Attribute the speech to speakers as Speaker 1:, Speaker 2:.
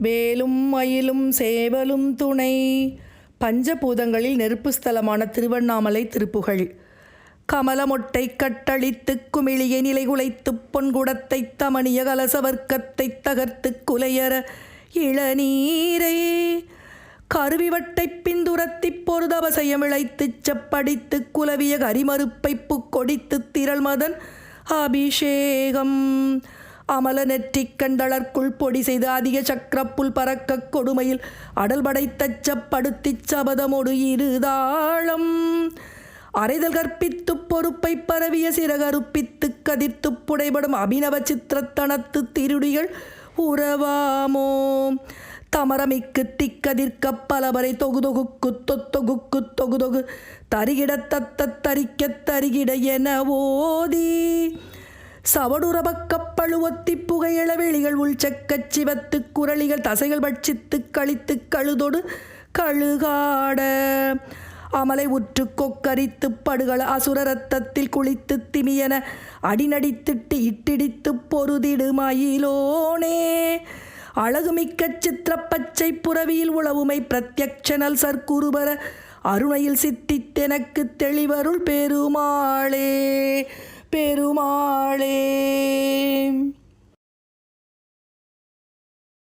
Speaker 1: வேலும் மயிலும் சேவலும் துணை. பஞ்சபூதங்களில் நெருப்பு ஸ்தலமான திருவண்ணாமலை திருப்புகழ். கமலமொட்டை கட்டழித்து குமிழிய நிலை குலைத்து பொன்குடத்தை தமணிய கலசவர்க்கத்தை தகர்த்து குலையற இளநீரை. கருவிவட்டை பிந்துரத்தி பொருதவசயம் இழைத்து செப்படித்து குலவிய கரிமறுப்பை புக்கொடித்து திரள் மதன் அபிஷேகம். அமல நெற்றிக் கண்டளர்க்குள் பொடி செய்து அதிக சக்கரப்புல் பறக்கக் கொடுமையில் அடல் படைத்தச் செப்படுத்திச் சபதமொடு இருதாளம். அறைதல் கற்பித்து பொறுப்பை பரவிய சிறகறுப்பித்து கதிர்த்து புடைபடும் அபினவ சித்திரத்தனத்து திருடிகள் உறவாமோ? தமரமிக்கு திக்கதிர்க்க பலவரை தொகுதொகுக்கு தொத்தொகுக்கு தொகுதொகு தரிகிட தத்த தரிக்க தரிகிட என ஓதி சவடுரபக்கப்பழுவத்தி புகையள வெளிகள் உள்செக்கச் சிவத்து குரளிகள் தசைகள் பட்சித்து கழித்து கழுதொடு கழுகாட. அமலை உற்று கொக்கரித்து படுகள அசுர ரத்தத்தில் குளித்து திமியன அடிநடித்திட்டு இட்டிடித்து பொருதிடு மயிலோனே. அழகுமிக்க சித்திரப்பச்சை புறவியில் உளவுமை பிரத்யக்ஷனல் சர்க்குருபர அருணையில் சித்தித்தெனக்கு தெளிவருள் பெருமாளே. பெருமாளே.